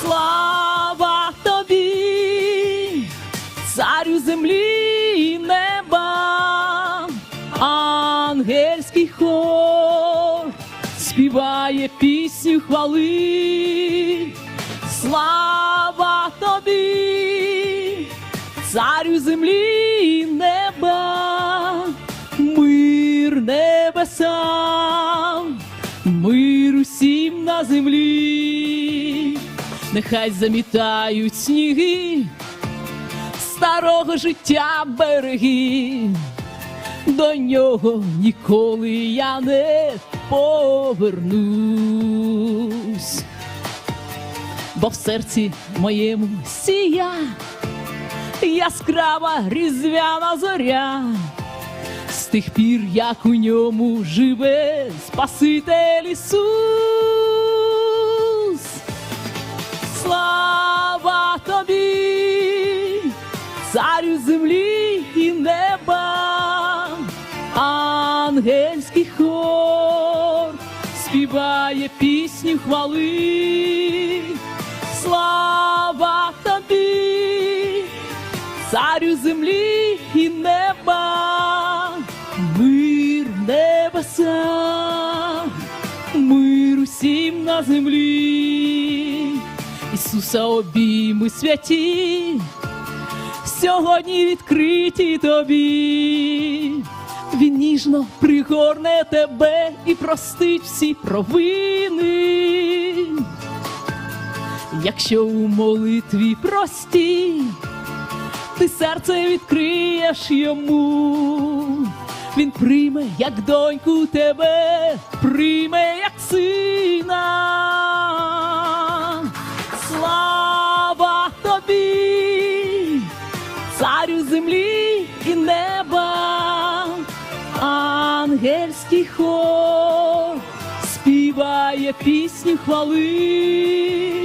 Слава тобі, царю землі і неба, ангельський хор співає пісню хвали. Слава тобі, царю землі і неба, мир небесам, мир усім на землі, нехай замітають сніги. Старого життя береги, до нього ніколи я не повернусь. Бо в серці моєму сія яскрава різдвяна зоря, з тих пір, як у ньому живе Спаситель Ісус. Ангельський хор співає пісню хвали. Слава тобі, царю землі і неба, мир небеса, мир усім на землі, Ісуса обійми святі, сьогодні відкриті тобі. Ніжно пригорне тебе і простить всі провини. Якщо у молитві простій, ти серце відкриєш йому, він прийме, як доньку тебе, прийме, як сина. Слава тобі, царю землі і неба, ангельський хор співає пісню хвали.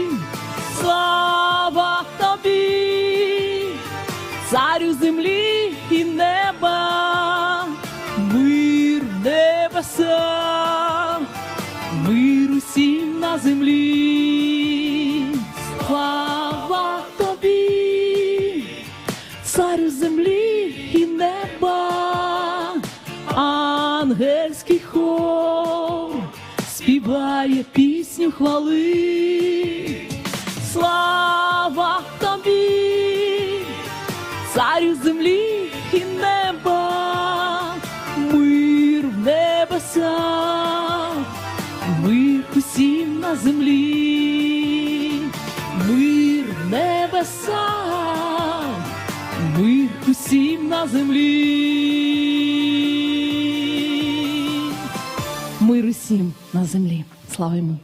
Ангельський хор співає пісню хвали. Слава тобі, царю землі і неба, мир в небесах, мир усім на землі, мир в небесах, мир усім на землі. Мир усім на землі. Слава йому.